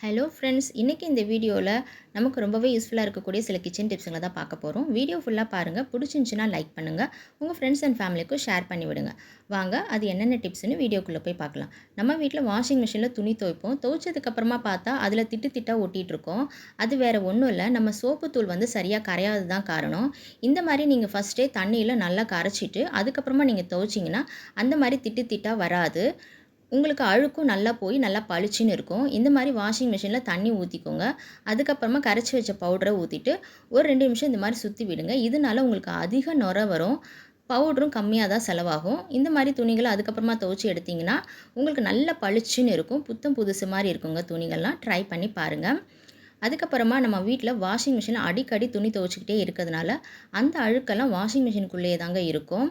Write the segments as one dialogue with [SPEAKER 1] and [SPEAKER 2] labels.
[SPEAKER 1] Hello friends இன்றைக்கி இந்த வீடியோவில் நமக்கு ரொம்பவே யூஸ்ஃபுல்லாக இருக்கக்கூடிய சில கிச்சன் டிப்ஸுங்களை தான் பார்க்க போகிறோம் வீடியோ ஃபுல்லாக பாருங்கள் பிடிச்சிருந்துச்சின்னா லைக் பண்ணுங்கள் உங்கள் ஃப்ரெண்ட்ஸ் அண்ட் ஃபேமிலிக்கும் ஷேர் பண்ணி விடுங்க. வாங்க அது என்னென்ன டிப்ஸ்னு வீடியோக்குள்ளே போய் பார்க்கலாம். நம்ம வீட்டில் வாஷிங் மிஷினில் துணி துவைப்போம். துவைச்சதுக்கப்புறமா பார்த்தா அதில் திட்டு திட்டாக ஒட்டிகிட்ருக்கோம் அது வேறு ஒன்றும் இல்லை. நம்ம சோப்பு தூள் வந்து சரியாக கரையாது தான் காரணம். இந்த மாதிரி நீங்கள் ஃபஸ்ட்டே தண்ணியில் நல்லா கரைச்சிட்டு அதுக்கப்புறமா நீங்கள் துவைச்சிங்கன்னா அந்த மாதிரி திட்டு திட்டாக வராது. உங்களுக்கு அழுக்கும் நல்லா போய் நல்லா பளிச்சுன்னு இருக்கும். இந்த மாதிரி வாஷிங் மிஷினில் தண்ணி ஊற்றிக்கோங்க அதுக்கப்புறமா கரைச்சி வச்ச பவுடரை ஊற்றிட்டு ஒரு ரெண்டு நிமிஷம் இந்த மாதிரி சுற்றி விடுங்க. இதனால உங்களுக்கு அதிக நுர வரும். பவுடரும் கம்மியாக தான் செலவாகும். இந்த மாதிரி துணிகளை அதுக்கப்புறமா துவச்சி எடுத்திங்கன்னா உங்களுக்கு நல்ல பளிச்சுன்னு இருக்கும். புத்தம் புதுசு மாதிரி இருக்குங்க துணிகள்லாம். ட்ரை பண்ணி பாருங்கள் அதுக்கப்புறமா நம்ம வீட்டில் வாஷிங் மிஷின் அடிக்கடி துணி துவைச்சிக்கிட்டே இருக்கிறதுனால அந்த அழுக்கெல்லாம் வாஷிங் மிஷினுக்குள்ளேயே தாங்க இருக்கும்.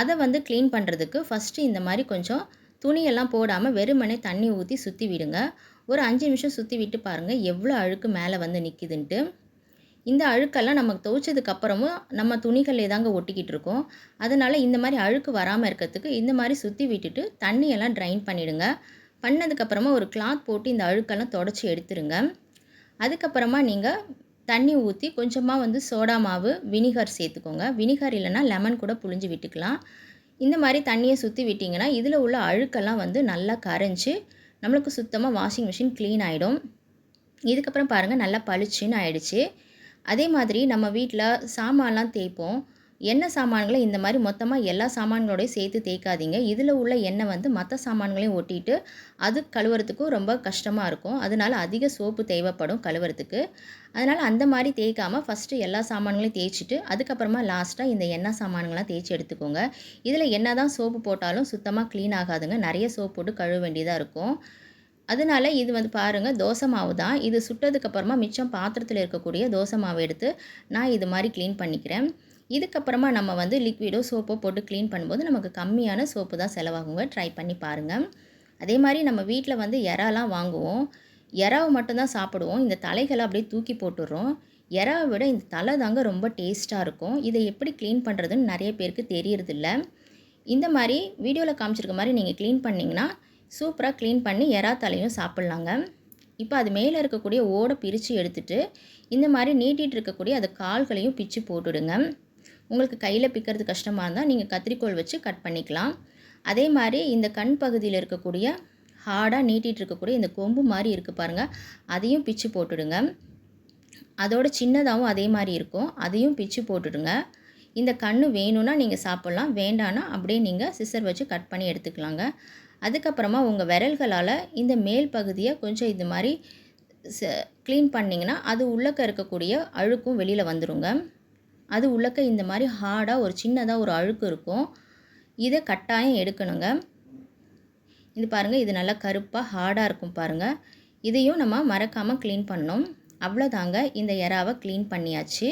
[SPEAKER 1] அதை வந்து க்ளீன் பண்ணுறதுக்கு ஃபஸ்ட்டு இந்த மாதிரி கொஞ்சம் துணியெல்லாம் போடாமல் வெறுமனே தண்ணி ஊற்றி சுற்றி விடுங்க. ஒரு அஞ்சு நிமிஷம் சுற்றி விட்டு பாருங்கள் எவ்வளோ அழுக்கு மேலே வந்து நிற்கிதுன்ட்டு இந்த அழுக்கெல்லாம் நமக்கு துவைச்சதுக்கப்புறமும் நம்ம துணிகளே தாங்க ஒட்டிக்கிட்டு இருக்கோம். அதனால் இந்த மாதிரி அழுக்கு வராமல் இருக்கிறதுக்கு இந்த மாதிரி சுற்றி விட்டுட்டு தண்ணியெல்லாம் ட்ரைன் பண்ணிவிடுங்க பண்ணதுக்கப்புறமா ஒரு கிளாத் போட்டு இந்த அழுக்கெல்லாம் தொடச்சி எடுத்துருங்க. அதுக்கப்புறமா நீங்கள் தண்ணி ஊற்றி கொஞ்சமாக வந்து சோடா மாவு வினிகர் சேர்த்துக்கோங்க. வினிகர் இல்லைன்னா லெமன் கூட புழிஞ்சு விட்டுக்கலாம். இந்த மாதிரி தண்ணியை சுற்றி விட்டிங்கன்னா இதில் உள்ள அழுக்கெல்லாம் வந்து நல்லா கரைஞ்சி நம்மளுக்கு சுத்தமாக வாஷிங் மிஷின் க்ளீன் ஆகிடும் இதுக்கப்புறம் பாருங்கள் நல்லா பளிச்சுன்னு ஆயிடுச்சு. அதே மாதிரி நம்ம வீட்டில் சாமான்லாம் தேய்ப்போம். எண்ணெய் சாமான்களை இந்த மாதிரி மொத்தமாக எல்லா சாமான்களோடையும் சேர்த்து தேய்க்காதீங்க. இதில் உள்ள எண்ணெய் வந்து மற்ற சாமான்களையும் ஒட்டிட்டு அது கழுவுறதுக்கும் ரொம்ப கஷ்டமாக இருக்கும். அதனால் அதிக சோப்பு தேவைப்படும் கழுவுறதுக்கு. அதனால் அந்த மாதிரி தேய்க்காமல் ஃபஸ்ட்டு எல்லா சாமான்களையும் தேய்ச்சிட்டு அதுக்கப்புறமா லாஸ்ட்டாக இந்த எண்ணெய் சாமான்கள்லாம் தேய்ச்சி எடுத்துக்கோங்க. இதில் என்ன தான் சோப்பு போட்டாலும் சுத்தமாக க்ளீன் ஆகாதுங்க. நிறைய சோப்பு போட்டு கழுவ வேண்டியதாக இருக்கும். அதனால் இது வந்து பாருங்கள் தோசை மாவு தான். இது சுட்டதுக்கப்புறமா மிச்சம் பாத்திரத்தில் இருக்கக்கூடிய தோசை மாவு எடுத்து நான் இது மாதிரி க்ளீன் பண்ணிக்கிறேன். இதுக்கப்புறமா நம்ம வந்து லிக்விடோ சோப்போ போட்டு க்ளீன் பண்ணும்போது நமக்கு கம்மியான சோப்பு தான் செலவாகுங்க. ட்ரை பண்ணி பாருங்கள் அதே மாதிரி நம்ம வீட்டில் வந்து இறாலாம் வாங்குவோம். இறாவை மட்டும்தான் சாப்பிடுவோம். இந்த தலைகளை அப்படியே தூக்கி போட்டுடுறோம். எறாவை விட இந்த தலை தாங்க ரொம்ப டேஸ்ட்டாக இருக்கும். இதை எப்படி க்ளீன் பண்ணுறதுன்னு நிறைய பேருக்கு தெரியறதில்ல. இந்த மாதிரி வீடியோவில் காமிச்சிருக்க மாதிரி நீங்கள் க்ளீன் பண்ணிங்கன்னா சூப்பராக க்ளீன் பண்ணி எறா தலையும் சாப்பிட்லாங்க. இப்போ அது மேலே இருக்கக்கூடிய ஓடை பிரித்து எடுத்துகிட்டு இந்த மாதிரி நீட்டிகிட்டு இருக்கக்கூடிய அது கால்களையும் பிச்சு போட்டுடுங்க. உங்களுக்கு கையில் பிக்கிறது கஷ்டமாக இருந்தால் நீங்கள் கத்திரிக்கோள் வச்சு கட் பண்ணிக்கலாம். அதே மாதிரி இந்த கண் பகுதியில் இருக்கக்கூடிய ஹார்டாக நீட்டிகிட்டு இருக்கக்கூடிய இந்த கொம்பு மாதிரி இருக்குது பாருங்கள் அதையும் பிச்சு போட்டுடுங்க. அதோட சின்னதாகவும் அதே மாதிரி இருக்கும். அதையும் பிச்சு போட்டுடுங்க. இந்த கண் வேணும்னா நீங்கள் சாப்பிட்லாம். வேண்டான்னா அப்படியே நீங்கள் சிசர் வச்சு கட் பண்ணி எடுத்துக்கலாங்க. அதுக்கப்புறமா உங்கள் விரல்களால் இந்த மேல் பகுதியை கொஞ்சம் இது மாதிரி க்ளீன் பண்ணிங்கன்னா அது உள்ளக்க இருக்கக்கூடிய அழுக்கும் வெளியில் வந்துடுங்க அது உள்ளக்க இந்த மாதிரி ஹார்டாக ஒரு சின்னதாக ஒரு அழுக்கு இருக்கும். இதை கட்டாயம் எடுக்கணுங்க. இது பாருங்கள் இது நல்லா கருப்பாக ஹார்டாக இருக்கும் பாருங்கள் இதையும் நம்ம மறக்காமல் க்ளீன் பண்ணோம் அவ்வளோதாங்க இந்த எறாவை க்ளீன் பண்ணியாச்சு.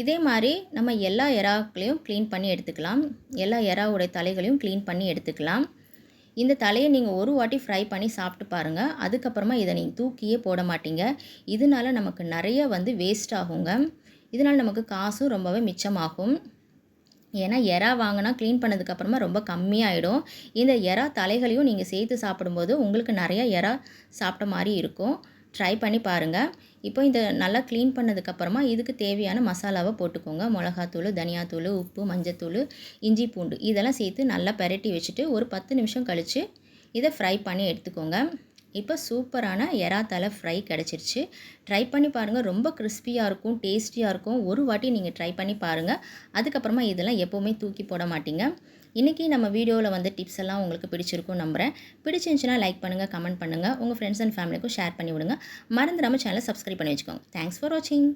[SPEAKER 1] இதே மாதிரி நம்ம எல்லா எறாக்களையும் க்ளீன் பண்ணி எடுத்துக்கலாம். எல்லா எறாவுடைய தலைகளையும் க்ளீன் பண்ணி எடுத்துக்கலாம். இந்த தலையை நீங்கள் ஒரு வாட்டி ஃப்ரை பண்ணி சாப்பிட்டு பாருங்கள் அதுக்கப்புறமா இதை நீங்கள் தூக்கியே போட மாட்டீங்க. இதனால நமக்கு நிறைய வந்து வேஸ்ட் ஆகுங்க. இதனால் நமக்கு காசும் ரொம்பவே மிச்சமாகும். ஏன்னா எறா வாங்கினா க்ளீன் பண்ணதுக்கப்புறமா ரொம்ப கம்மியாயிடும். இந்த எறா தலைகளையும் நீங்கள் சேர்த்து சாப்பிடும்போது உங்களுக்கு நிறையா எறா சாப்பிட்ட மாதிரி இருக்கும். ட்ரை பண்ணி பாருங்கள் இப்போ இந்த நல்லா க்ளீன் பண்ணதுக்கப்புறமா இதுக்கு தேவையான மசாலாவை போட்டுக்கோங்க. மிளகாத்தூள் தனியாத்தூள் உப்பு மஞ்சத்தூள் இஞ்சி பூண்டு இதெல்லாம் சேர்த்து நல்லா பெரட்டி வச்சுட்டு ஒரு பத்து நிமிஷம் கழித்து இதை ஃப்ரை பண்ணி எடுத்துக்கோங்க. இப்போ சூப்பரான எறா தலை ஃப்ரை கிடச்சிருச்சு. ட்ரை பண்ணி பாருங்கள் ரொம்ப கிறிஸ்பியாக இருக்கும் டேஸ்டியாக இருக்கும். ஒரு வாட்டி நீங்கள் ட்ரை பண்ணி பாருங்கள் அதுக்கப்புறமா இதெல்லாம் எப்போவுமே தூக்கி போட மாட்டீங்க. இன்றைக்கி நம்ம வீடியோவில் வந்து டிப்ஸ் எல்லாம் உங்களுக்கு பிடிச்சிருக்கும் நம்புகிறேன் பிடிச்சிருந்துச்சுன்னா லைக் பண்ணுங்கள் கமெண்ட் பண்ணுங்கள் உங்கள் ஃப்ரெண்ட்ஸ் அண்ட் ஃபேமிலிக்கும் ஷேர் பண்ணி விடுங்க. மறந்துடாமல் சேனலை சப்ஸ்கிரைப் பண்ணி வச்சுக்கோங்க. தேங்க்ஸ் ஃபார் வாட்சிங்